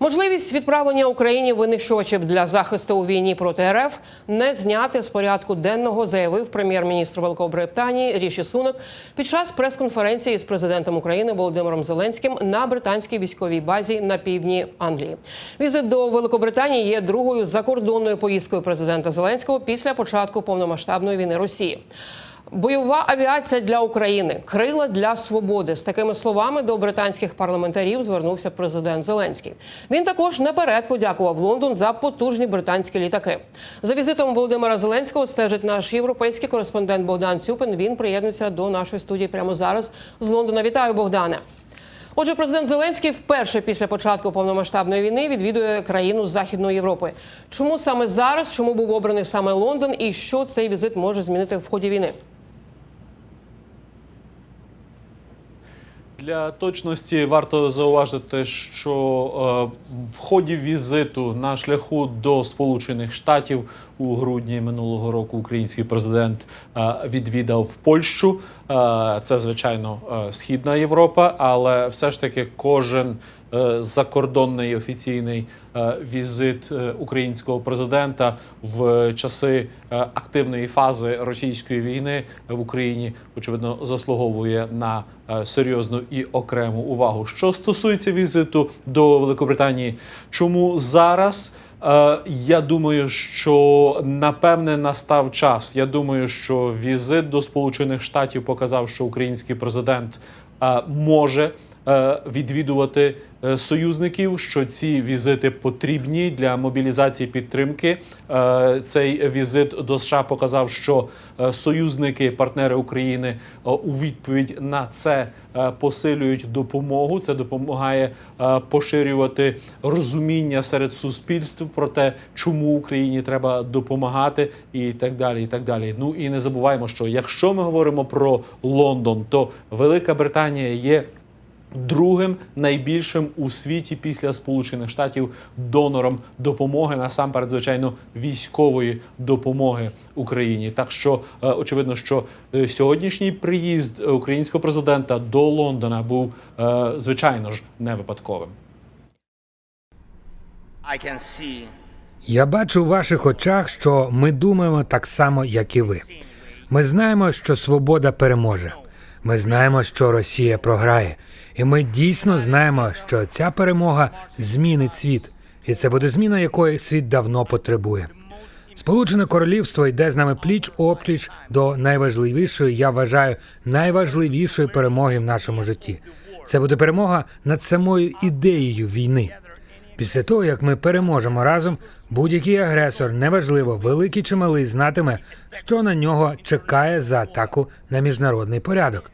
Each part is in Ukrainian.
Можливість відправлення Україні винищувачів для захисту у війні проти РФ не зняти з порядку денного, заявив прем'єр-міністр Великобританії Ріші Сунок під час прес-конференції з президентом України Володимиром Зеленським на британській військовій базі на півдні Англії. Візит до Великобританії є другою закордонною поїздкою президента Зеленського після початку повномасштабної війни Росії. Бойова авіація для України, крила для свободи. З такими словами до британських парламентарів звернувся президент Зеленський. Він також наперед подякував Лондон за потужні британські літаки. За візитом Володимира Зеленського стежить наш європейський кореспондент Богдан Цюпин. Він приєднується до нашої студії прямо зараз з Лондона. Вітаю, Богдане. Отже, президент Зеленський вперше після початку повномасштабної війни відвідує країну Західної Європи. Чому саме зараз? Чому був обраний саме Лондон? І що цей візит може змінити в ході війни? Для точності варто зауважити, що е, в ході візиту на шляху до Сполучених Штатів у грудні минулого року український президент е, відвідав Польщу. Е, це звичайно східна Європа, але все ж таки кожен закордонний офіційний е, візит е, українського президента в часи е, активної фази російської війни в Україні очевидно заслуговує на е, серйозну і окрему увагу. Що стосується візиту до Великобританії, чому зараз? Е, Я думаю, що напевне настав час. Я думаю, що візит до Сполучених Штатів показав, що український президент е, може е, відвідувати е, союзників, що ці візити потрібні для мобілізації підтримки. Е, Цей візит до США показав, що е, союзники, партнери України е, у відповідь на це е, посилюють допомогу. Це допомагає е, поширювати розуміння серед суспільств про те, чому Україні треба допомагати, і так далі. І так далі. Ну і не забуваємо, що якщо ми говоримо про Лондон, то Велика Британія є другим найбільшим у світі після Сполучених Штатів донором допомоги насамперед, звичайно, військової допомоги Україні. Так що е, очевидно, що е, сьогоднішній приїзд українського президента до Лондона був е, звичайно ж не випадковим. Я бачу в ваших очах, що ми думаємо так само, як і ви. Ми знаємо, що свобода переможе. Ми знаємо, що Росія програє, і ми дійсно знаємо, що ця перемога змінить світ, і це буде зміна, якої світ давно потребує. Сполучене Королівство йде з нами пліч опліч до найважливішої, я вважаю, найважливішої перемоги в нашому житті. Це буде перемога над самою ідеєю війни. Після того, як ми переможемо разом, будь-який агресор, неважливо, великий чи малий, знатиме, що на нього чекає за атаку на міжнародний порядок.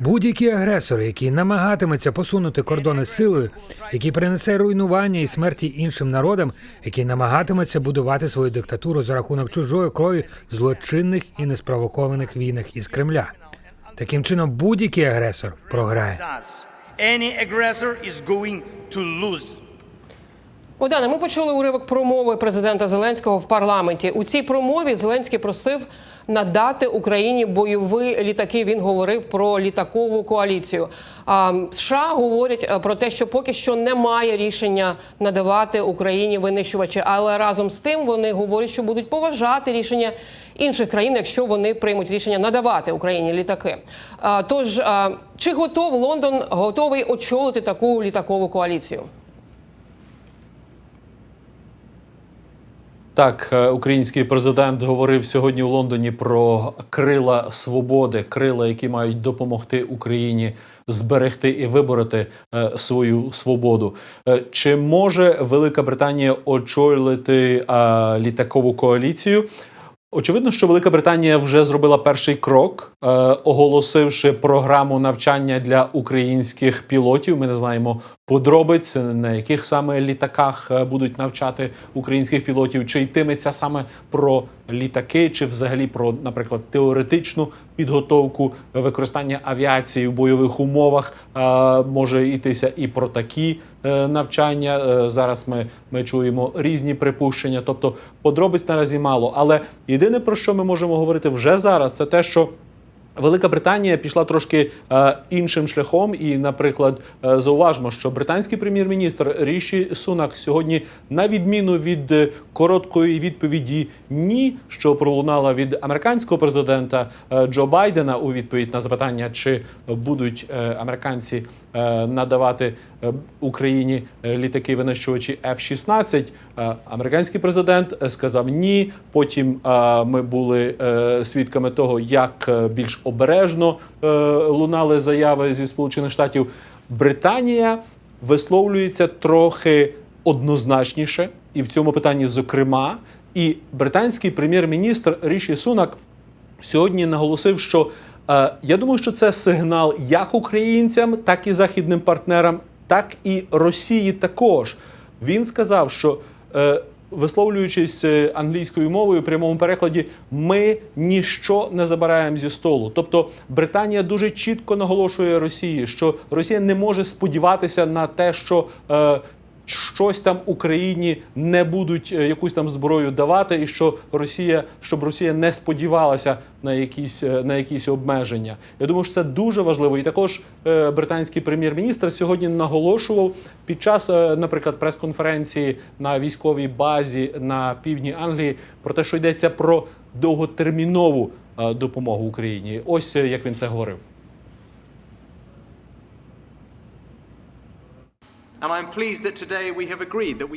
Будь-який агресор, який намагатиметься посунути кордони силою, який принесе руйнування і смерті іншим народам, який намагатиметься будувати свою диктатуру за рахунок чужої крові злочинних і неспровокованих війнах із Кремля. Таким чином, будь-який агресор програє. Any aggressor is going to lose. Богдане, ми почули уривок промови президента Зеленського в парламенті. У цій промові Зеленський просив надати Україні бойові літаки. Він говорив про літакову коаліцію. А США говорять е, про те, що поки що немає рішення надавати Україні винищувачі, але разом з тим вони говорять, що будуть поважати рішення інших країн, якщо вони приймуть рішення надавати Україні літаки. Тож чи готов Лондон готовий очолити таку літакову коаліцію? Так, е, український президент говорив сьогодні в Лондоні про крила свободи, крила, які мають допомогти Україні зберегти і вибороти е, свою свободу. Е, Чи може Велика Британія очолити літакову коаліцію? Очевидно, що Велика Британія вже зробила перший крок, оголосивши програму навчання для українських пілотів. Ми не знаємо подробиць, на яких саме літаках е, будуть навчати українських пілотів, чи йтиметься саме про літаки, чи взагалі про, наприклад, теоретичну підготовку використання авіації в бойових умовах. Е, може йтися і про такі е, навчання. Е, Зараз ми, ми чуємо різні припущення. Тобто подробиць наразі мало. Але єдине про що ми можемо говорити вже зараз, це те, що Велика Британія пішла трошки е, іншим шляхом, і, наприклад, е, зауважмо, що британський прем'єр-міністр Ріші Сунак сьогодні, на відміну від е, короткої відповіді ні, що пролунала від американського президента е, Джо Байдена у відповідь на запитання, чи будуть е, американці е, надавати е, Україні е, літаки винищувачі F-16, е, американський президент е, сказав ні. Потім е, ми були е, свідками того, як більш обережно е, лунали заяви зі Сполучених Штатів. Британія висловлюється трохи однозначніше, і в цьому питанні, зокрема, і британський прем'єр-міністр Ріші Сунак сьогодні наголосив, що е, я думаю, що це сигнал як українцям, так і західним партнерам, так і Росії також. Він сказав, що е, висловлюючись е, англійською мовою в прямому перекладі, ми ніщо не забираємо зі столу. Тобто Британія дуже чітко наголошує Росії, що Росія не може сподіватися на те, що е, щось там Україні не будуть е, якусь там зброю давати, і що Росія, щоб Росія не сподівалася на якісь е, на якісь обмеження. Я думаю, що це дуже важливо. І також е, британський прем'єр-міністр сьогодні наголошував під час, наприклад, прес-конференції на військовій базі на півдні Англії про те, що йдеться про довготермінову допомогу Україні. Ось як він це говорив.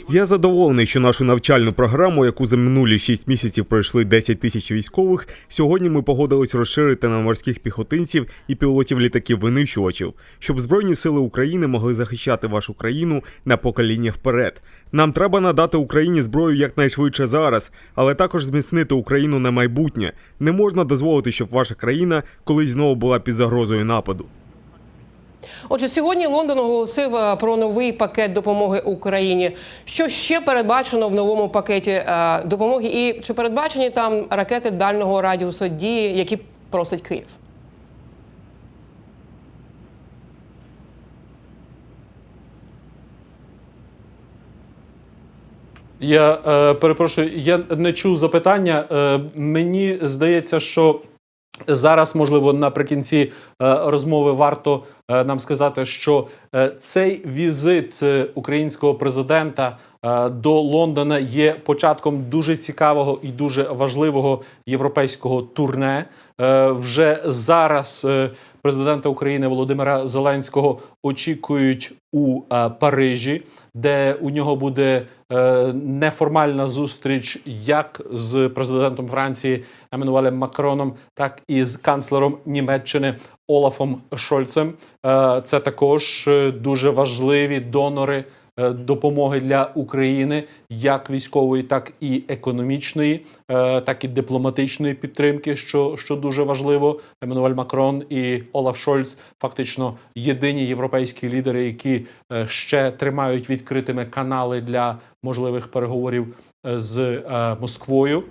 Я задоволений, що нашу навчальну програму, яку за минулі 6 місяців пройшли 10 тисяч військових, сьогодні ми погодились розширити на морських піхотинців і пілотів літаків винищувачів, щоб збройні сили України могли захищати вашу країну на покоління вперед. Нам треба надати Україні зброю якнайшвидше зараз, але також зміцнити Україну на майбутнє. Не можна дозволити, щоб ваша країна колись знову була під загрозою нападу. Отже, сьогодні Лондон оголосив е, про новий пакет допомоги Україні. Що ще передбачено в новому пакеті е, допомоги, і чи передбачені там ракети дальнього радіусу дії, які просить Київ? Я е, перепрошую, я не чув запитання. Е, мені здається, що зараз, можливо, наприкінці е, розмови варто е, нам сказати, що е, цей візит українського президента до Лондона є початком дуже цікавого і дуже важливого європейського турне. Вже зараз президента України Володимира Зеленського очікують у е, Парижі, де у нього буде е, неформальна зустріч як з президентом Франції Еммануелем Макроном, так і з канцлером Німеччини Олафом Шольцем. Е, це також дуже важливі донори допомоги для України, як військової, так і економічної, е, так і дипломатичної підтримки, що, що дуже важливо. Еммануель Макрон і Олаф Шольц фактично єдині європейські лідери, які е, ще тримають відкритими канали для можливих переговорів е, з е, Москвою.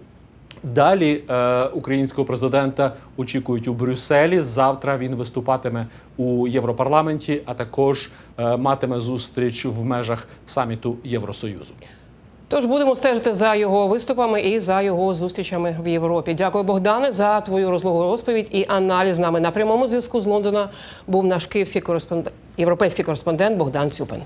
Далі е, українського президента очікують у Брюсселі. Завтра він виступатиме у Європарламенті, а також е, матиме зустріч в межах саміту Євросоюзу. Тож будемо стежити за його виступами і за його зустрічами в Європі. Дякую, Богдане, за твою розлогу розповідь і аналіз нами на прямому зв'язку з Лондона. Був наш київський кореспондент, європейський кореспондент Богдан Цюпин.